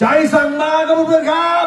ใจสั่งมาครับเพื่อนครับ